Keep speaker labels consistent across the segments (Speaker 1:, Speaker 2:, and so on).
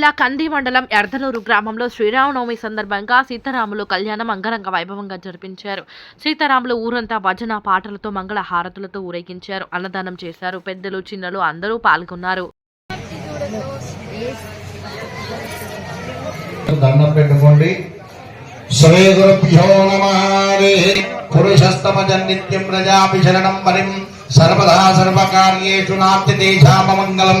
Speaker 1: జిల్లా కంది మండలం ఎర్ధనూరు గ్రామంలో శ్రీరామనవమి సందర్భంగా సీతారాములు కళ్యాణం అంగరంగ వైభవంగా జరిపించారు. సీతారాములు ఊరంతా భజన పాటలతో మంగళ హారతులతో ఊరేగించారు. అన్నదానం చేశారు. పెద్దలు చిన్నలు అందరూ పాల్గొన్నారు.
Speaker 2: సర్వదా సర్వకార్యేషు నాత్య తేషామమంగళం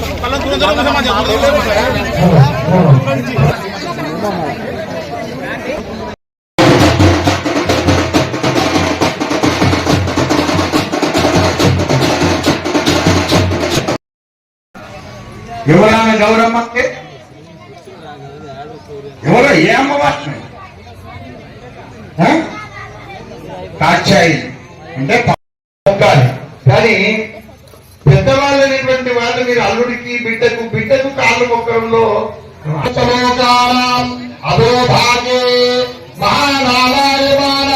Speaker 3: కూర్చోండి ఎవరైనా గౌరమ్మ అంటే ఎవరో? ఏ అమ్మవారిని కాచాయి అంటే మీరు అల్లుడికి బిడ్డకు బిడ్డకు కాళ్ళు మొక్కడంలో అదో భాగే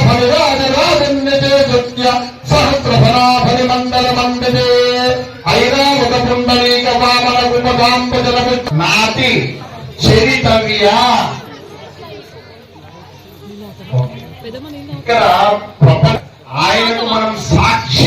Speaker 3: ఫలిరాజరాజన్యతే సత్య సహస్రఫలాఫలి మండల మండలే. ఐరావత పుండరీక వామన ఉపగాంబజల నాటి చరితవ్య ఇక్కడ ప్రపంచ ఆయనకు మనం సాక్షి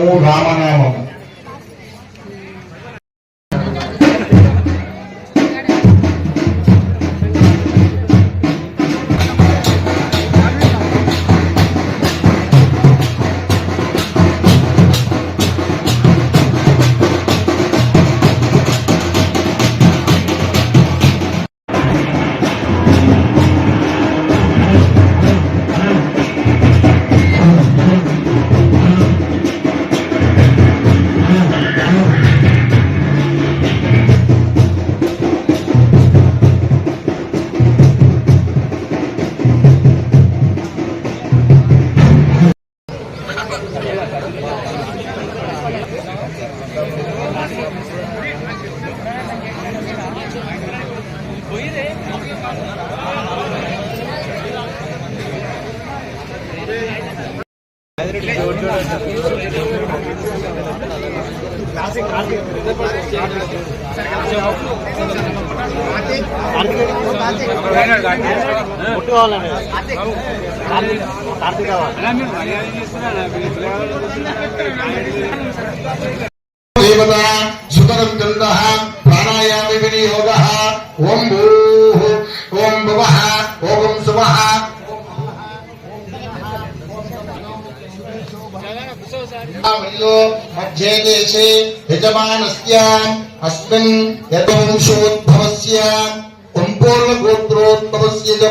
Speaker 3: ఓ రామనామం
Speaker 2: దేవత సుతరం చంద ప్రాణాయామి వినియోగ ఓం భూ आवयो मध्ये देशे यजमानस्याम् अस्मिन् यतवंशोद्भवस्य सम्पूर्णगोत्रोद्भवस्य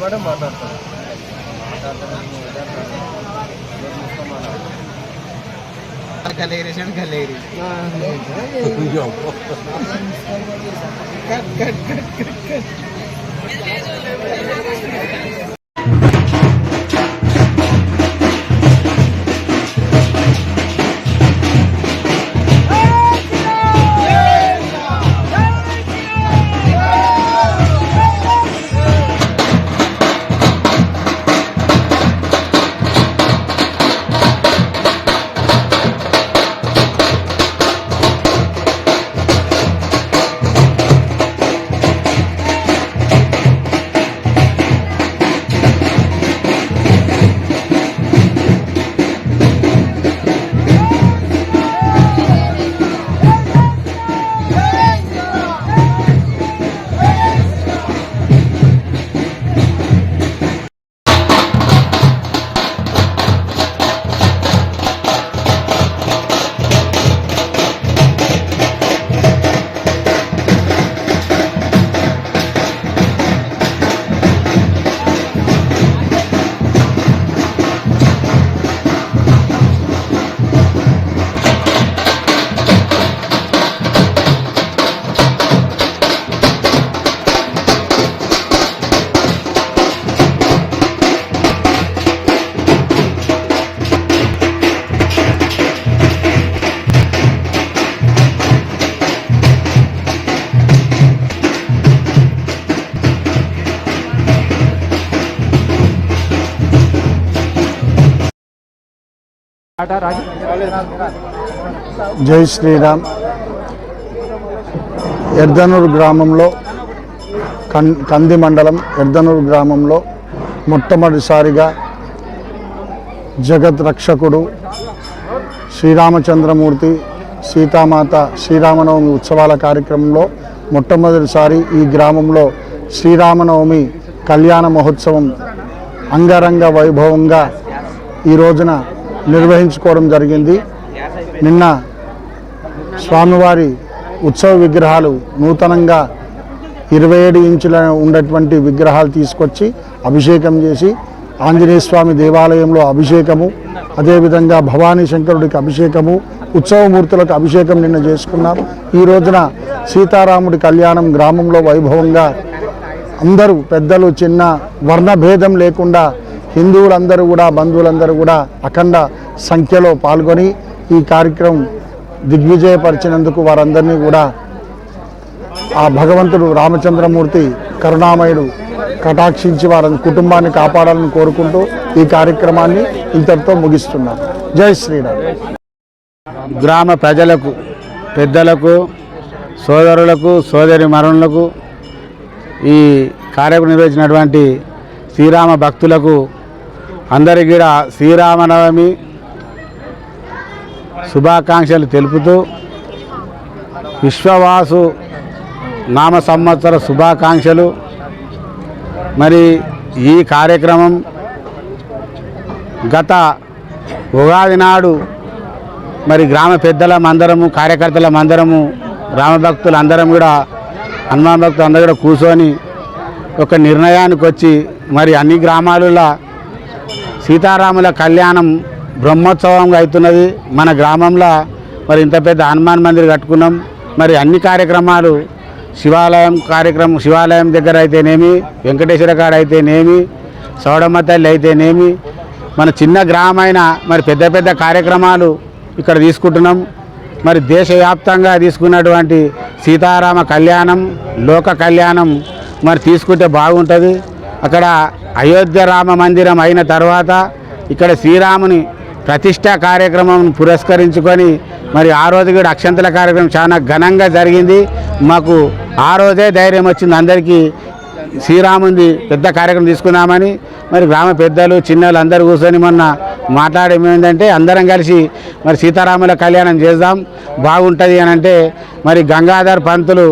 Speaker 2: మేడం మాట్లాడతాను యజమానస్య
Speaker 4: జై శ్రీరామ్. ఎర్దనూరు గ్రామంలో కన్ కంది మండలం ఎర్దనూరు గ్రామంలో మొట్టమొదటిసారిగా జగత్ రక్షకుడు శ్రీరామచంద్రమూర్తి సీతామాత శ్రీరామనవమి ఉత్సవాల కార్యక్రమంలో మొట్టమొదటిసారి ఈ గ్రామంలో శ్రీరామనవమి కళ్యాణ మహోత్సవం అంగరంగ వైభవంగా ఈ రోజున నిర్వహించుకోవడం జరిగింది. నిన్న స్వామివారి ఉత్సవ విగ్రహాలు నూతనంగా ఇరవై ఏడు ఇంచుల ఉన్నటువంటి విగ్రహాలు తీసుకొచ్చి అభిషేకం చేసి ఆంజనేయ స్వామి దేవాలయంలో అభిషేకము అదేవిధంగా భవానీ శంకరుడికి అభిషేకము ఉత్సవమూర్తులకు అభిషేకం నిన్న చేసుకున్నాం. ఈ రోజున సీతారాముడి కళ్యాణం గ్రామంలో వైభవంగా అందరూ పెద్దలు చిన్న వర్ణభేదం లేకుండా హిందువులందరూ కూడా బంధువులందరూ కూడా అఖండ సంఖ్యలో పాల్గొని ఈ కార్యక్రమం దిగ్విజయపరిచినందుకు వారందరినీ కూడా ఆ భగవంతుడు రామచంద్రమూర్తి కరుణామయుడు కటాక్షించి వారి కుటుంబాన్ని కాపాడాలని కోరుకుంటూ ఈ కార్యక్రమాన్ని ఇంతటితో ముగిస్తున్నాను జై శ్రీరామ్.
Speaker 5: గ్రామ ప్రజలకు పెద్దలకు సోదరులకు సోదరి మరణులకు ఈ కార్యక్రమం నిర్వహించినటువంటి శ్రీరామ భక్తులకు అందరికీ కూడా శ్రీరామనవమి శుభాకాంక్షలు తెలుపుతూ విశ్వవాసు నామ సంవత్సర శుభాకాంక్షలు. మరి ఈ కార్యక్రమం గత ఉగాది నాడు మరి గ్రామ పెద్దల అందరము కార్యకర్తల అందరము రామభక్తులు అందరం కూడా హనుమాన్ భక్తులు అందరూ కూడా కూర్చొని ఒక నిర్ణయానికి వచ్చి మరి అన్ని గ్రామాలలో సీతారాముల కళ్యాణం బ్రహ్మోత్సవంగా అవుతున్నది. మన గ్రామంలో మరి ఇంత పెద్ద హనుమాన్ మందిర్ కట్టుకున్నాం. మరి అన్ని కార్యక్రమాలు శివాలయం కార్యక్రమం శివాలయం దగ్గర అయితేనేమి వెంకటేశ్వర కాడ అయితేనేమి సౌడమ్మ తల్లి అయితేనేమి మన చిన్న గ్రామైన మరి పెద్ద పెద్ద కార్యక్రమాలు ఇక్కడ తీసుకుంటున్నాం. మరి దేశవ్యాప్తంగా తీసుకున్నటువంటి సీతారామ కళ్యాణం లోక కళ్యాణం మరి తీసుకుంటే బాగుంటుంది. అక్కడ అయోధ్య రామ మందిరం అయిన తర్వాత ఇక్కడ శ్రీరాముని ప్రతిష్టా కార్యక్రమం పురస్కరించుకొని మరి ఆ రోజు కూడా అక్షంతల కార్యక్రమం చాలా ఘనంగా జరిగింది. మాకు ఆ రోజే ధైర్యం వచ్చింది. అందరికీ శ్రీరాముంది పెద్ద కార్యక్రమం తీసుకున్నామని మరి గ్రామ పెద్దలు చిన్నలు అందరూ కూర్చొని మొన్న మాట్లాడడం ఏంటంటే అందరం కలిసి మరి సీతారాముల కళ్యాణం చేద్దాం. బాగుంటుంది అని అంటే మరి గంగాధర్ పంతులు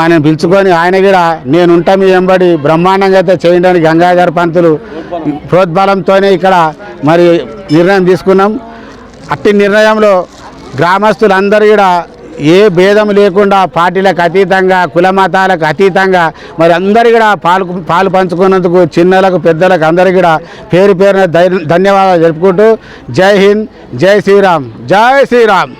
Speaker 5: ఆయన పిలుచుకొని ఆయన కూడా నేనుంటా మీ వెంబడి బ్రహ్మాండంగా అయితే చేయడానికి గంగాధర్ పంతులు ప్రోద్బలంతోనే ఇక్కడ మరి నిర్ణయం తీసుకున్నాం. అట్టి నిర్ణయంలో గ్రామస్తులందరూ కూడా ఏ భేదం లేకుండా పార్టీలకు అతీతంగా కుల మతాలకు అతీతంగా మరి అందరు కూడా పాలు పాలు పంచుకున్నందుకు చిన్నలకు పెద్దలకు అందరు కూడా పేరు పేరున ధన్యవాదాలు జరుపుకుంటూ జై హింద్ జై శ్రీరామ్ జై శ్రీరామ్.